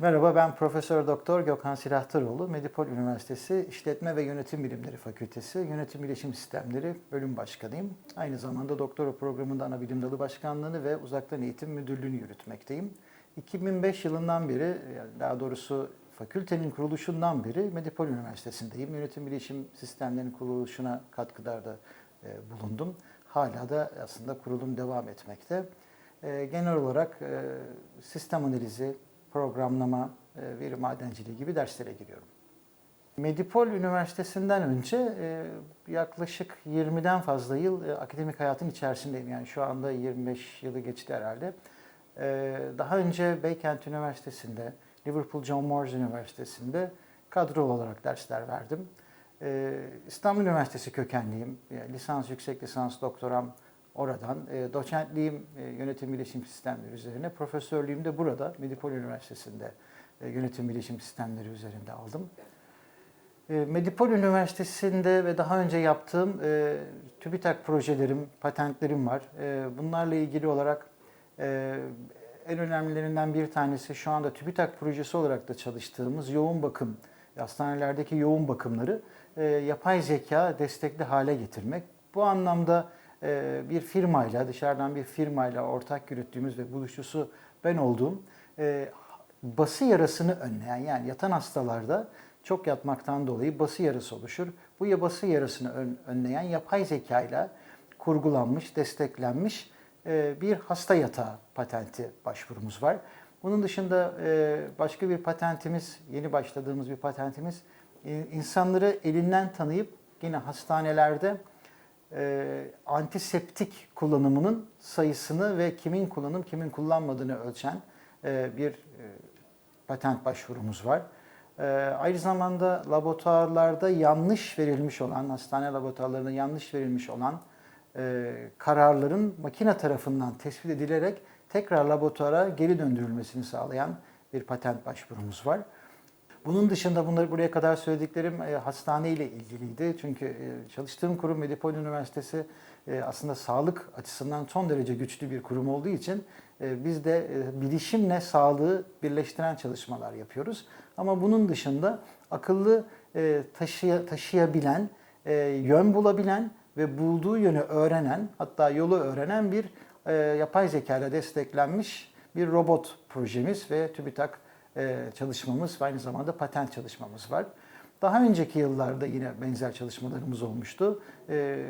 Merhaba ben Profesör Doktor Gökhan Silahtaroğlu. Medipol Üniversitesi İşletme ve Yönetim Bilimleri Fakültesi Yönetim Bilişim Sistemleri Bölüm Başkanıyım. Aynı zamanda doktora programında ana bilim dalı başkanlığını ve uzaktan eğitim müdürlüğünü yürütmekteyim. 2005 yılından beri, daha doğrusu fakültenin kuruluşundan beri Medipol Üniversitesi'ndeyim. Yönetim bilişim sistemlerinin kuruluşuna katkılarda e, bulundum. Hala da aslında kurulum devam etmekte. E, genel olarak e, sistem analizi, programlama, e, veri madenciliği gibi derslere giriyorum. Medipol Üniversitesi'nden önce e, yaklaşık 20'den fazla yıl e, akademik hayatın içerisindeyim. Yani şu anda 25 yılı geçti herhalde. Daha önce Beykent Üniversitesi'nde, Liverpool John Moores Üniversitesi'nde kadrolu olarak dersler verdim. İstanbul Üniversitesi kökenliyim. Lisans, yüksek lisans, doktoram oradan. E, Doçentliğim e, yönetim bilişim sistemleri üzerine. Profesörlüğüm de burada, Medipol Üniversitesi'nde e, yönetim bilişim sistemleri üzerinde aldım. E, Medipol Üniversitesi'nde ve daha önce yaptığım e, TÜBİTAK projelerim, patentlerim var. E, bunlarla ilgili olarak e, en önemlilerinden bir tanesi şu anda TÜBİTAK projesi olarak da çalıştığımız yoğun bakım, hastanelerdeki yoğun bakımları e, yapay zeka destekli hale getirmek. Bu anlamda bir firmayla, dışarıdan bir firmayla ortak yürüttüğümüz ve buluşçusu ben olduğum e, bası yarasını önleyen yani yatan hastalarda çok yatmaktan dolayı bası yarası oluşur. Bu ya bası yarasını ön- önleyen yapay zeka ile kurgulanmış, desteklenmiş e, bir hasta yatağı patenti başvurumuz var. Bunun dışında e, başka bir patentimiz, yeni başladığımız bir patentimiz insanları elinden tanıyıp yine hastanelerde e, antiseptik kullanımının sayısını ve kimin kullanım kimin kullanmadığını ölçen e, bir e, patent başvurumuz var. E, aynı zamanda laboratuvarlarda yanlış verilmiş olan, hastane laboratuvarlarında yanlış verilmiş olan e, kararların makine tarafından tespit edilerek tekrar laboratuvara geri döndürülmesini sağlayan bir patent başvurumuz var. Bunun dışında bunları buraya kadar söylediklerim e, hastane ile ilgiliydi. Çünkü e, çalıştığım kurum Medipol Üniversitesi e, aslında sağlık açısından son derece güçlü bir kurum olduğu için e, biz de e, bilişimle sağlığı birleştiren çalışmalar yapıyoruz. Ama bunun dışında akıllı e, taşıya, taşıyabilen, e, yön bulabilen ve bulduğu yönü öğrenen hatta yolu öğrenen bir e, yapay zeka ile desteklenmiş bir robot projemiz ve TÜBİTAK çalışmamız ve aynı zamanda patent çalışmamız var. Daha önceki yıllarda yine benzer çalışmalarımız olmuştu. E,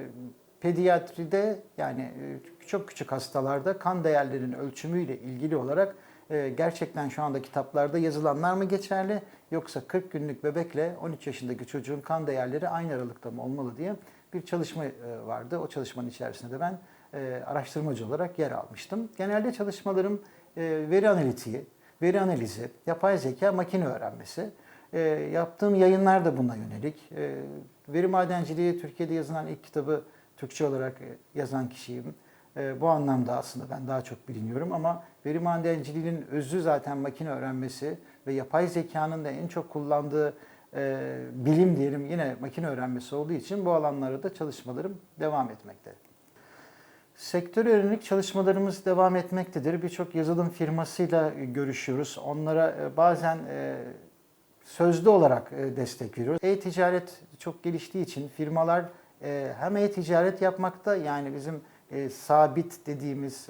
pediatride yani e, çok küçük hastalarda kan değerlerinin ölçümüyle ilgili olarak e, gerçekten şu anda kitaplarda yazılanlar mı geçerli yoksa 40 günlük bebekle 13 yaşındaki çocuğun kan değerleri aynı aralıkta mı olmalı diye bir çalışma e, vardı. O çalışmanın içerisinde de ben e, araştırmacı olarak yer almıştım. Genelde çalışmalarım e, veri analitiği, veri analizi, yapay zeka, makine öğrenmesi. E, yaptığım yayınlar da buna yönelik. E, veri madenciliği Türkiye'de yazılan ilk kitabı Türkçe olarak e, yazan kişiyim. E, bu anlamda aslında ben daha çok biliniyorum ama veri madenciliğinin özü zaten makine öğrenmesi ve yapay zekanın da en çok kullandığı e, bilim diyelim yine makine öğrenmesi olduğu için bu alanlarda da çalışmalarım devam etmekte. Sektöre yönelik çalışmalarımız devam etmektedir. Birçok yazılım firmasıyla görüşüyoruz. Onlara e, bazen e, sözlü olarak e, destek veriyoruz. E-ticaret çok geliştiği için firmalar hem e-ticaret yapmakta yani bizim sabit dediğimiz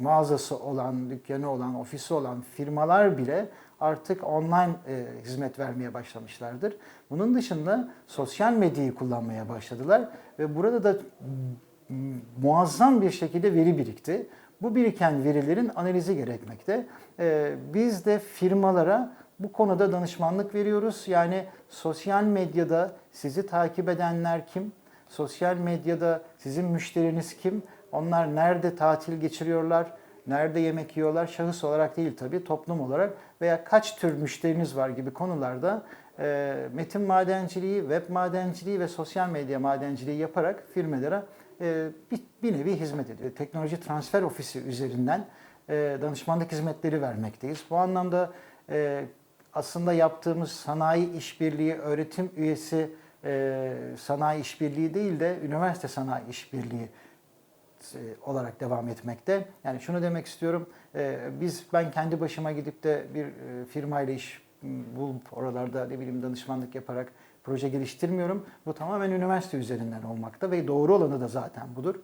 mağazası olan, dükkanı olan, ofisi olan firmalar bile artık online hizmet vermeye başlamışlardır. Bunun dışında sosyal medyayı kullanmaya başladılar ve burada da muazzam bir şekilde veri birikti. Bu biriken verilerin analizi gerekmekte. Ee, biz de firmalara bu konuda danışmanlık veriyoruz. Yani sosyal medyada sizi takip edenler kim? Sosyal medyada sizin müşteriniz kim? Onlar nerede tatil geçiriyorlar? Nerede yemek yiyorlar? Şahıs olarak değil tabii, toplum olarak veya kaç tür müşteriniz var gibi konularda e, metin madenciliği, web madenciliği ve sosyal medya madenciliği yaparak firmalara bir, bir nevi hizmet ediyor. Teknoloji Transfer Ofisi üzerinden e, danışmanlık hizmetleri vermekteyiz. Bu anlamda e, aslında yaptığımız sanayi işbirliği, öğretim üyesi e, sanayi işbirliği değil de üniversite sanayi işbirliği e, olarak devam etmekte. Yani şunu demek istiyorum. e, Biz ben kendi başıma gidip de bir e, firmayla iş bulup oralarda ne bileyim danışmanlık yaparak proje geliştirmiyorum. Bu tamamen üniversite üzerinden olmakta ve doğru olanı da zaten budur.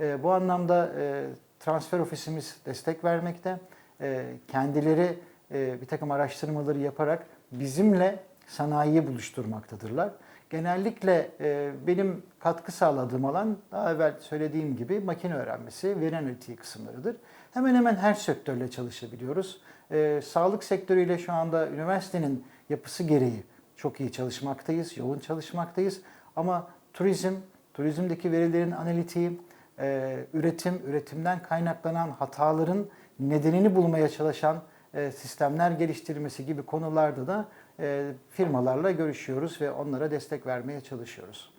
E, Bu anlamda e, transfer ofisimiz destek vermekte. E, Kendileri e, bir takım araştırmaları yaparak bizimle sanayiyi buluşturmaktadırlar. Genellikle e, benim katkı sağladığım alan daha evvel söylediğim gibi makine öğrenmesi, veri analitiği kısımlarıdır. Hemen hemen her sektörle çalışabiliyoruz. E, sağlık sektörüyle şu anda üniversitenin yapısı gereği çok iyi çalışmaktayız, yoğun çalışmaktayız. Ama turizm, turizmdeki verilerin analitiği, e, üretim, üretimden kaynaklanan hataların nedenini bulmaya çalışan e, sistemler geliştirmesi gibi konularda da e, firmalarla görüşüyoruz ve onlara destek vermeye çalışıyoruz.